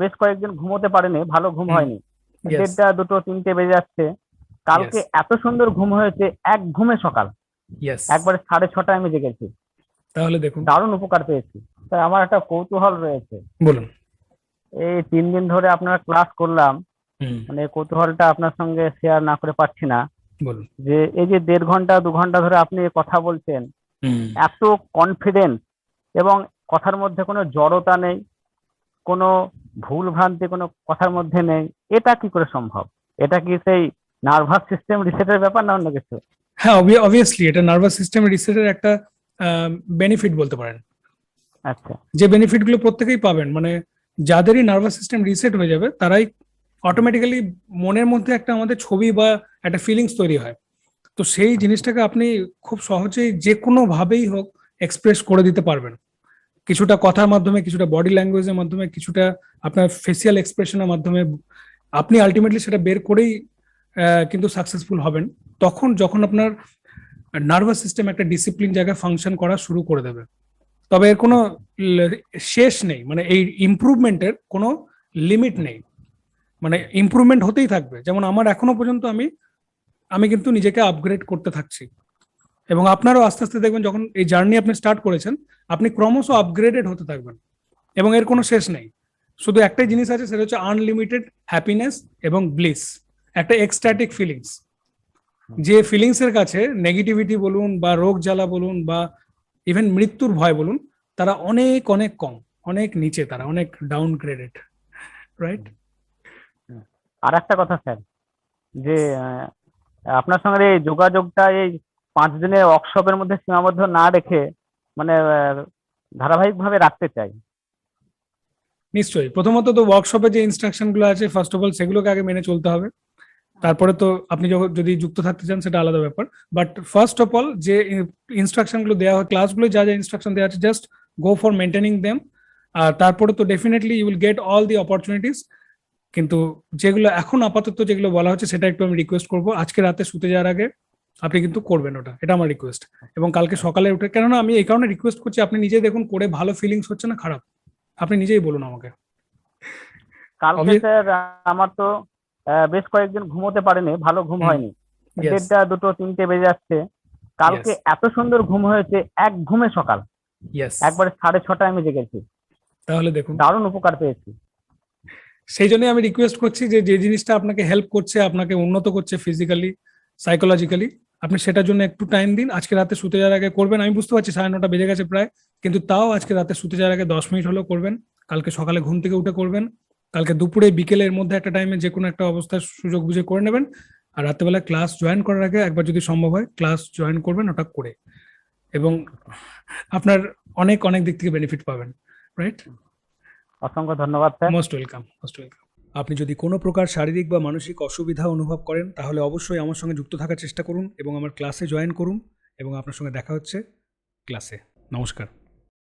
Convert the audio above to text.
বেশ কয়েকদিন ঘুমোতে পারেনি ভালো ঘুম হয়নি। দেড়টা দুটো তিনটে বেজে যাচ্ছে কালকে এত সুন্দর ঘুম হয়েছে এক ঘুমে সকাল. একবারে সাড়ে ছটায় আমি জেগেছি। তাহলে দেখুন। দারুণ উপকার পেয়েছি। তাই আমার একটা কৌতূহল রয়েছে। বলুন। এই তিন দিন ধরে আপনার ক্লাস করলাম মানে কৌতূহলটা আপনার সঙ্গে শেয়ার না করে পারছি না। যে এই যে দেড় ঘণ্টা দু ঘণ্টা ধরে আপনি কথা বলছেন এত কনফিডেন্স এবং কথার মধ্যে কোনো জড়তা নেই কোনো ভুল ভ্রান্তি কোনো কথার মধ্যে নেই। এটা কি করে সম্ভব? এটা কি সেই নার্ভাস সিস্টেম রিসেটের ব্যাপার না অন্য কিছু? হ্যাঁ অবভিয়াসলি এটা নার্ভাস সিস্টেম রিসেটের একটা বেনিফিট বলতে পারেন। আচ্ছা। যে বেনিফিটগুলো প্রত্যেকেই পাবেন মানে যাদেরই নার্ভাস সিস্টেম রিসেট হয়ে যাবে তারাই অটোমেটিক্যালি মনের মধ্যে একটা আমাদের ছবি বা একটা ফিলিংস তৈরি হয়। তো সেই জিনিসটাকে আপনি খুব সহজেই যে কোনো ভাবেই হোক এক্সপ্রেস করে দিতে পারবেন। কিছুটা কথার মাধ্যমে, কিছুটা বডি ল্যাঙ্গুয়েজের মাধ্যমে, কিছুটা আপনার ফেসিয়াল এক্সপ্রেশনের মাধ্যমে, আপনি আলটিমেটলি সেটা বের করেই কিন্তু সাকসেসফুল হবেন। তখন যখন আপনার নার্ভাস সিস্টেম একটা ডিসিপ্লিন জায়গায় ফাংশন করা শুরু করে দেবে। তবে এর কোনো শেষ নেই। মানে এই ইমপ্রুভমেন্টের কোনো লিমিট নেই। মানে ইমপ্রুভমেন্ট হতেই থাকবে। যেমন আমার এখনও পর্যন্ত আমি আমি কিন্তু নিজেকে আপগ্রেড করতে থাকছি। এবং আপনারও আস্তে আস্তে দেখবেন যখন এই জার্নি আপনি স্টার্ট করেছেন, আপনি ক্রমশ আপগ্রেডেড হতে থাকবেন এবং এর কোনো শেষ নেই। শুধু একটাই জিনিস আছে, সেটা হচ্ছে আনলিমিটেড হ্যাপিনেস এবং ব্লিস একটা এক্সট্যাটিক ফিলিংস যে ফিলিংস এর কাছে নেগেটিভিটি বলুন বা রোগ জ্বালা বলুন বা ইভেন মৃত্যুর ভয় বলুন, তারা অনেক অনেক কম, অনেক নিচে, তারা অনেক ডাউন গ্রেডেড রাইট আর একটা কথা, স্যার, যে আপনার সঙ্গে যোগাযোগটা, এই পাঁচ দিনের ওয়ার্কশপের মধ্যে সীমাবদ্ধ না রেখে মানে ধারাবাহিকভাবে রাখতে চাই। নিশ্চয়ই। প্রথমত তো ওয়ার্কশপে যে ইনস্ট্রাকশনগুলো আছে ফার্স্ট অফ অল সেগুলোকে আগে মেনে চলতে হবে। তারপরে তো আপনি যদি যুক্ত থাকতে চান, সেটা আলাদা ব্যাপার। বাট ফার্স্ট অফ অল যে ইনস্ট্রাকশনগুলো দেওয়া হয় ক্লাসগুলো যা যা ইনস্ট্রাকশন দেওয়া আছে just go for maintaining them আর তারপরে তো definitely you will get all the opportunities কিন্তু যেগুলো এখন আপাতত যেগুলো বলা হচ্ছে, সেটা একটু আমি রিকোয়েস্ট করব। আজকে রাতে শুতে যাওয়ার আগে আপনি কিন্তু করবেন ওটা। এটা আমার রিকোয়েস্ট এবং কালকে সকালে উঠে কেননা আমি এই কারণে রিকোয়েস্ট করছি আপনি নিজেই দেখুন করে ভালো ফিলিংস হচ্ছে না খারাপ। আপনি নিজেই বলুন আমাকে। কালকে স্যার আমার তো বেশ কয়েকদিন ঘুমোতে পারেনি ভালো ঘুম হয়নি। দেড়টা দুটো তিনটে বেজে যাচ্ছে কালকে এত সুন্দর ঘুম হয়েছে এক ঘুমে সকাল। একবারে সাড়ে ছটায় আমি জেগেছি। তাহলে দেখুন। দারুণ উপকার পেয়েছি। সেই জন্যই আমি রিকোয়েস্ট করছি যে যে জিনিসটা আপনাকে হেল্প করছে আপনাকে উন্নত করছে ফিজিক্যালি সাইকোলজিক্যালি আপনি সেটার জন্য একটু টাইম দিন। আজকে রাতে শুতে যাওয়ার আগে করবেন। আমি বুঝতে পারছি সাড়ে নটা বেজে গেছে প্রায় কিন্তু তাও আজকে রাতে শুতে যাওয়ার আগে দশ মিনিট হলেও করবেন। কালকে সকালে ঘুম থেকে উঠে করবেন। কালকে দুপুরে বিকেলের মধ্যে একটা টাইমে যে কোনো একটা অবস্থার সুযোগ বুঝে করে নেবেন। আর রাত্রেবেলা ক্লাস জয়েন করার আগে একবার যদি সম্ভব হয় ক্লাস জয়েন করবেন ওটা করে। এবং আপনার অনেক অনেক দিক থেকে বেনিফিট পাবেন রাইট অসংখ্য ধন্যবাদ sir most welcome most welcome আপনি যদি কোনো প্রকার শারীরিক বা মানসিক অসুবিধা অনুভব করেন, তাহলে অবশ্যই আমার সঙ্গে যুক্ত থাকার চেষ্টা করুন এবং আমার ক্লাসে জয়েন করুন এবং আপনার সঙ্গে দেখা হচ্ছে ক্লাসে। নমস্কার।